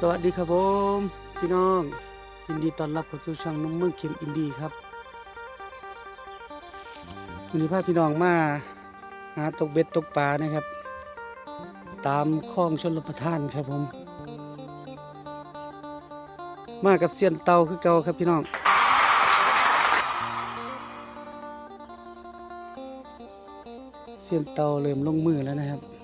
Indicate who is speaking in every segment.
Speaker 1: สวัสดีครับผมพี่น้องยินดีต้อนรับเข้าสู่ช่องนุ่มเมืองเข็มอินดีครับวันนี้พาพี่น้องมาหาตกเบ็ดตกปลานะครับ ตามคลองชนรประทานครับผม มากับเสียนเตาคือเก่าครับพี่น้องเสียนเตาเริ่มลงมือแล้วนะครับ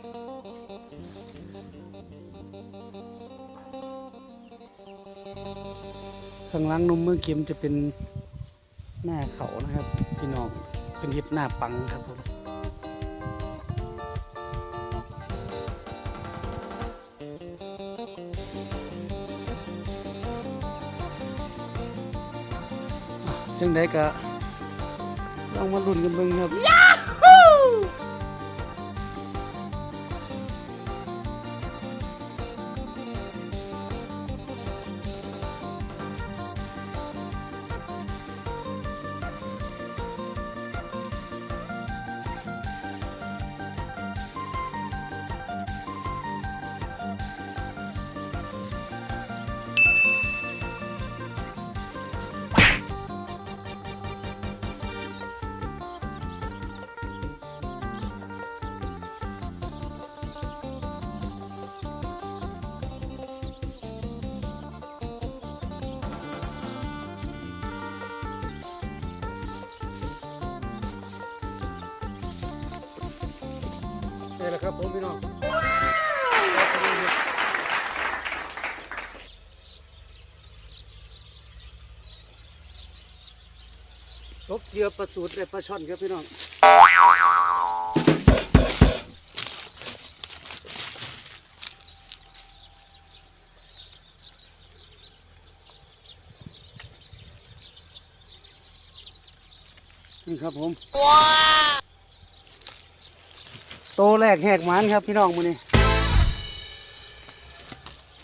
Speaker 1: ข้างล่างนมเมืองเข็มจะเป็นหน้าเขานะครับ พี่น้องเป็นเห็ดหน้าปังครับผมจังไดก็ลองมาลุ้นกันเบิ่งครับ นี่แหละครับผมพี่น้องตกเหยื่อปลาสูตรและปลาช่อนครับพี่น้องนี่ครับผม ว้า โตแรกแหกหมันครับพี่น้องมือนี้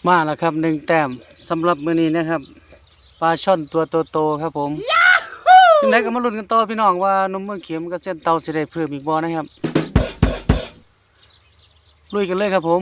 Speaker 1: มาแล้วครับหนึ่งแต้มสำหรับมือนี้นะครับปลาช่อนตัวโตๆครับผมยังไงก็มาลุ้นกันต่อพี่น้องว่านมเมืองเข็มกับเส้นเตาสิได้เพิ่มอีกบ่นะครับลุยกันเลยครับผม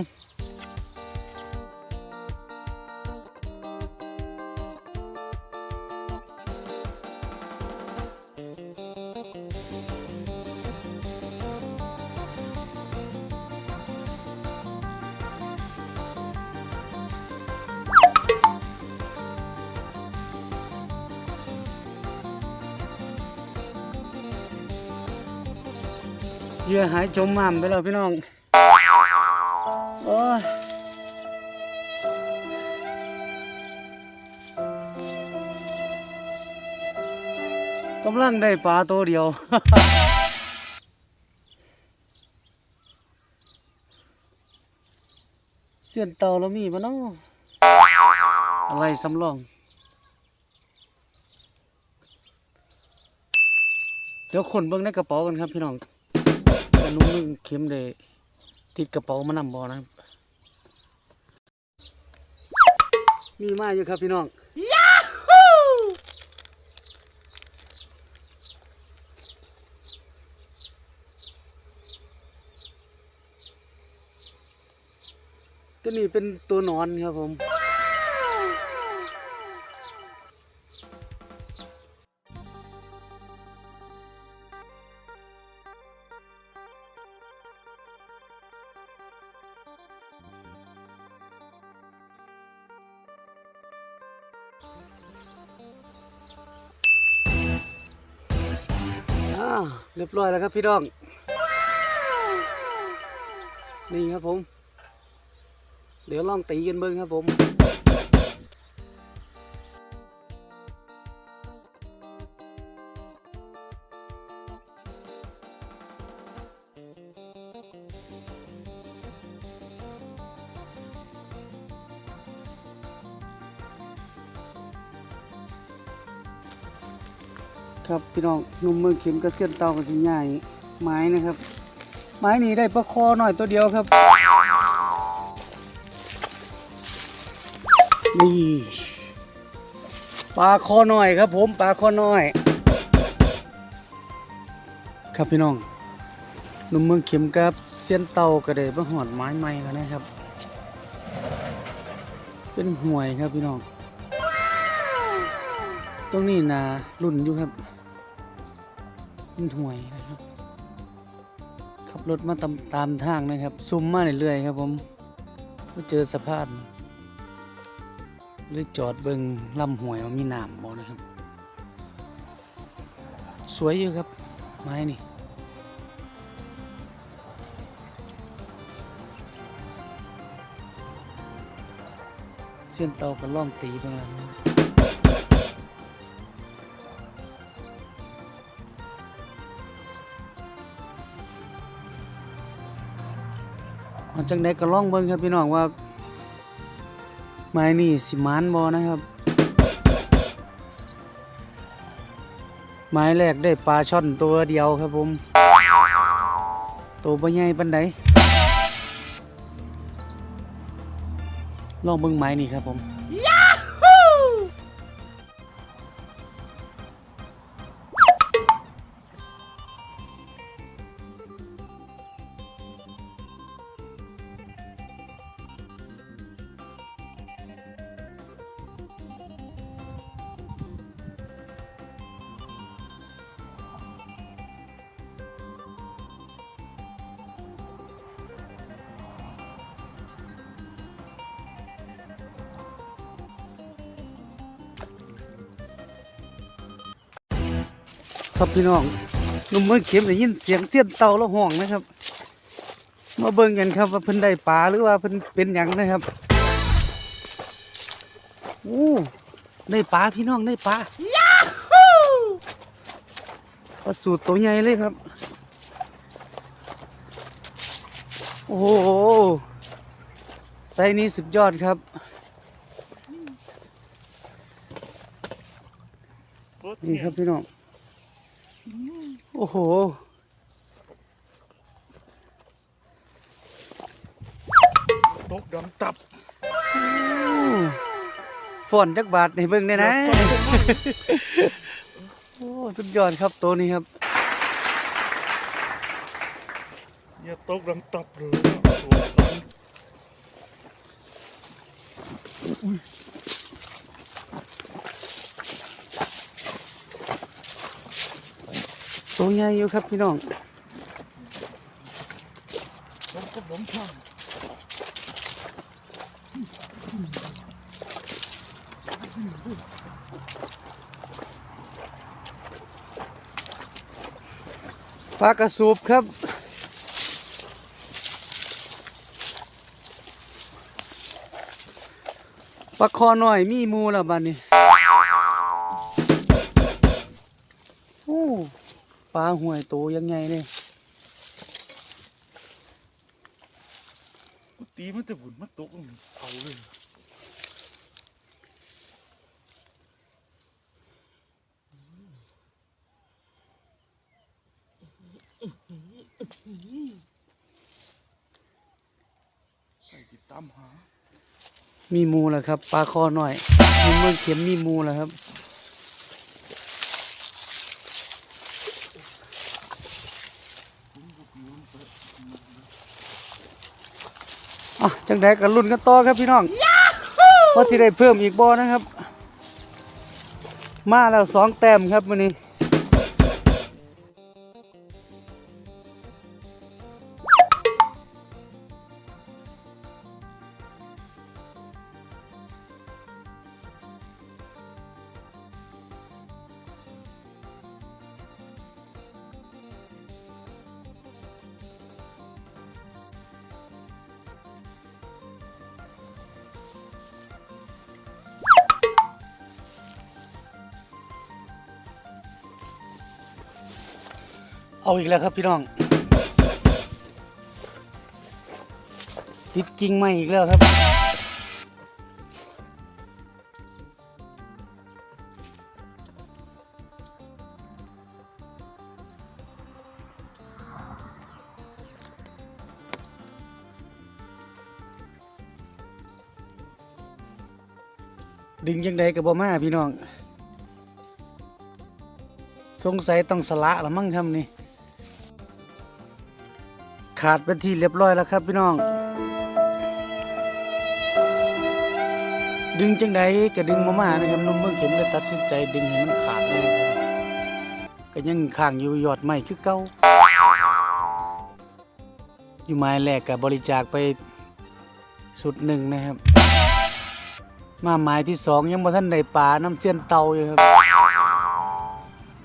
Speaker 1: เยื่อหายจมม่ำไปแล้วพี่น้อง โอ้ยกำลังได้ปลาตัวเดียว เสียนเตาแล้วมีปะเนาะอะไรสำรอง เดี๋ยวคนเบิ่งในกระเป๋ากันครับพี่น้อง แต่นุ่มมึงเข็มเลยติดกระเป๋ามานำบอนะมีมาอยู่ครับพี่น้องตัวนี้เป็นตัวนอนครับผม รียบร้อยแล้วครับพี่น้อง นี่ครับผม เดี๋ยวลองตีกันเบิ้งครับผม พี่น้องหนุ่มเมืองเข็มกระเซียนเตากับสิใหญ่ไม้นะครับ ไม้นี้ได้ปลาคอหน่อยตัวเดียวครับ นี่ปลาคอหน่อยครับ ผมปลาคอหน้อย ครับพี่น้องหนุ่มเมืองเข็มกับเซียนเตาก็ได้มาหอดไม้ใหม่แล้วนะครับ เป็นห่วยครับพี่น้อง ตรงนี้นารุ่นอยู่ครับ เป็นห่วยนะครับ ขับรถมาตามตามทางนะครับ ซุ่มมาเรื่อยๆครับผมก็เจอสะพานเลยจอดเบิงลำห่วยมีน้ำบ่นะครับ สวยอยู่ครับไม้นี่เส้นเตาก็ล่องตีไปแล้วนะ เอาจังไดก็ล่องเบิ่งครับพี่น้องว่าไม้นี่สิมานบ่นะครับ ไม้แรกได้ปลาช่อนตัวเดียวครับผม ตัวบ่ใหญ่ปานใดลองเบิ่งไม้นี่ครับผม ครับพี่น้องหนุ่มมือเข็มได้ยินเสียงเสียนเต่าแล้วห้องนะครับ มาเบิ่งกันครับว่าเพิ่นได้ปลาหรือว่าเพิ่นเป็นหยังนะครับโอ้ได้ปลาพี่น้องได้ปลาปลาสูตรตัวใหญ่เลยครับ โอ้โหไซส์นี้สุดยอดครับนี่ครับพี่น้อง โอ้โห
Speaker 2: ตกดำตับ
Speaker 1: ฝอนจักบาทในเบิ่งได้นะ
Speaker 2: สองตัวมัน
Speaker 1: โอ้ สุดยอดครับตัวนี้ครับ
Speaker 2: อย่าตกดำตับเลยนะตัวนั้น
Speaker 1: ตัวใหญ่อยู่ครับพี่น้องปลากระสูบครับปลาคอหน่อยมีมูแล้วบัดนี้ ปลาห่วยโตยังไงเนี่ย
Speaker 2: กูตีมันแต่บุญมันตกลงเอาเลยใส่ติดตามหา
Speaker 1: มีหมูแล้วครับ ปลาคอหน่อยมีเมืองเข็มมีหมูแล้วครับ อะจังไดกันรุ่นกันต่อครับพี่น้องว่าสิได้เพิ่มอีกบ่นะครับ มาแล้วสองแต้มครับวันนี้ เอาอีกแล้วครับพี่น้อง ติดกิ่งไม้อีกแล้วครับ ดึงยังไงกับบ่มาพี่น้อง สงสัยต้องสละละมั้งครับนี่ ขาดเป็นที่เรียบร้อยแล้วครับพี่น้อง ดึงจังใดก็ดึงมามานะครับนุ่มเมืองเข็มเลยตัดสินใจดึงให้มันขาดเลยก็ยังข้างอยู่ยอดไม้คือเก่าอยู่ไม้แรกก็บริจาคไปสุดหนึ่งนะครับ มาไม้ที่สองยังบ่ทันได้ปลาน้ำเสี้ยนเตาอยู่ครับ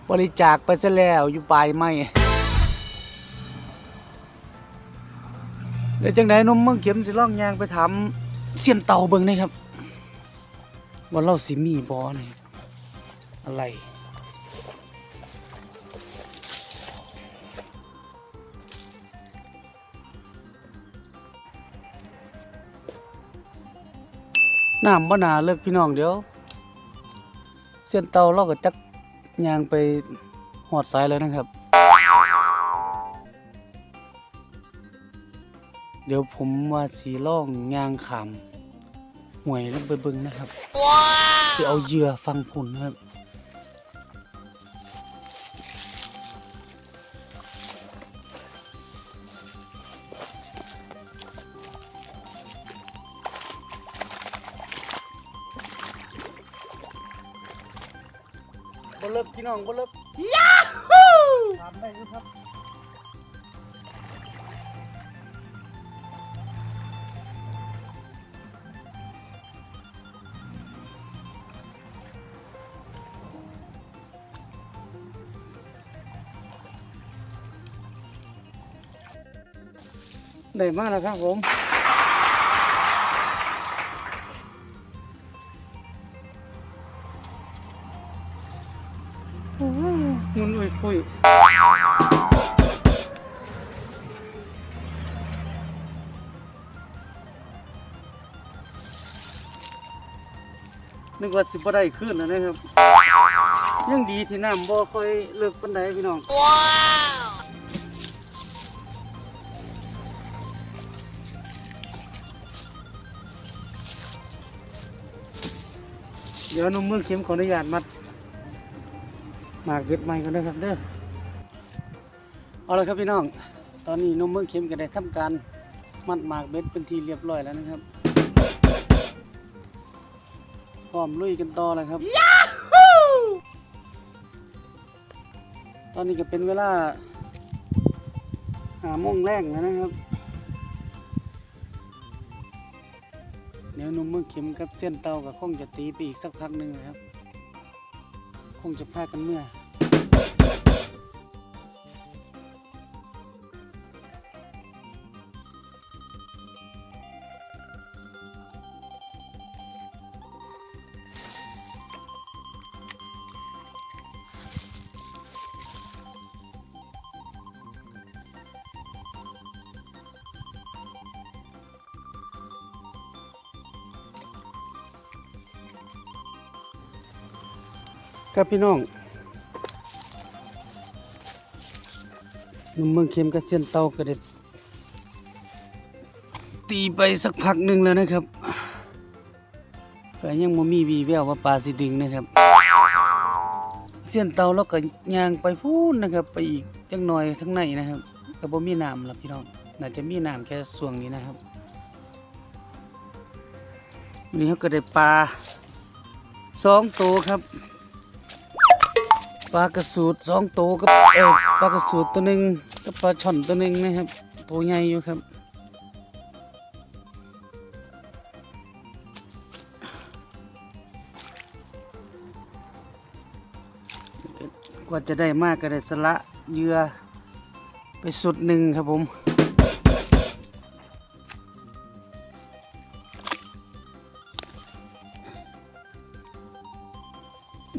Speaker 1: บริจาคไปซะแล้วอยู่ปลายไม้ เดี๋ยวจังไดนมเมืองเข็มสิล่องยางไปถามเสี้ยนเตาเบิ่งนะครับว่าเราสิมีบอนี่อะไรน้ำบ่นาเลิกพี่น้องเดี๋ยว เส้นเตาเราก็จักยางไปหอดสายเลยนะครับ ดี๋ยวผมว่าสีล่องยางขามห่วยลงไปเบิ่งนะครับไปเอาเหยื่อฟังผุนนะครับบ่เลิกพี่น้องบ่เลิกยาฮูถามได้อยู่ครับ ได้มากแล้วครับผมมุนอุ้ยปุ้ยนึกว่าสิบ่ได้ขึ้นนะนะครับ ยังดีที่น้ำบ่ค่อยเลิกปานใดพี่น้องเดี๋ยวนุ่มมือเข็มขออนุญาตมัดหมากเบ็ดใหม่กันนะครับเด้อเอาละครับพี่น้อง ตอนนี้นุ่มมือเข็มก็ได้ทำการมัดหมากเบ็ดเป็นทีเรียบร้อยแล้วนะครับพร้อมลุยกันต่อแล้วครับ ตอนนี้ก็เป็นเวลาหาโมงแรกแล้วนะครับ เดี๋ยวหนุ่มเมื่อเข็มกับเส้นเตากับคงจะตีไปอีกสักพักหนึ่งนะครับ คงจะพาดกันเมื่อ ครับพี่น้องนุ่มเมืองเข็มกับเส้นเตาก็ได้ตีไปสักพักหนึ่งแล้วนะครับแต่ยังไม่มีวีแววว่าปลาสิดึงนะครับ เส้นเตาแล้วก็ย่างไปพูนนะครับ ไปอีกจังหน่อยทั้งในนะครับก็บ่มีน้ำล้วพี่น้องน่าจะมีน้ำแค่ส่วงนี้นะครับวันนี้เขาก็ได้ปลาสองตัวครับ ปลากระสูดสองโตกับเออปลากระสูดตัวหนึ่งกับปลาช่อนตัวหนึ่งนะครับตัวใหญ่อยู่ครับกว่าจะได้มากก็ได้สละเหยื่อไปสุดหนึ่งครับผม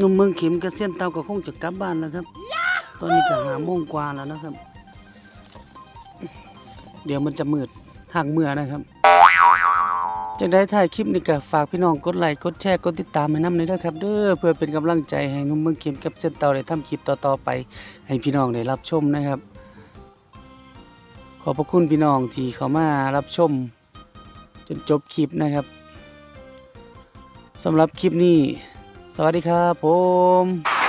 Speaker 1: นุ่มเมืองเข็มกับเส้นเตาก็คงจะกลับบ้านแล้วครับ ตอนนี้ก็หาโมงกว่าแล้วนะครับ เดี๋ยวมันจะมืดทางเมื่อนะครับจากได้ถ่ายคลิปนี้ก็ฝากพี่น้องกดไลค์กดแชร์กดติดตามให้น้ำเลยนะครับเด้อเพื่อเป็นกำลังใจให้หนุ่มเมืองเข็มกับเส้นเตาได้ทำคลิปต่อๆไป ให้พี่น้องได้รับชมนะครับ ขอบพระคุณพี่น้องที่เข้ามารับชม จนจบคลิปนะครับสำหรับคลิปนี้ สวัสดีครับผม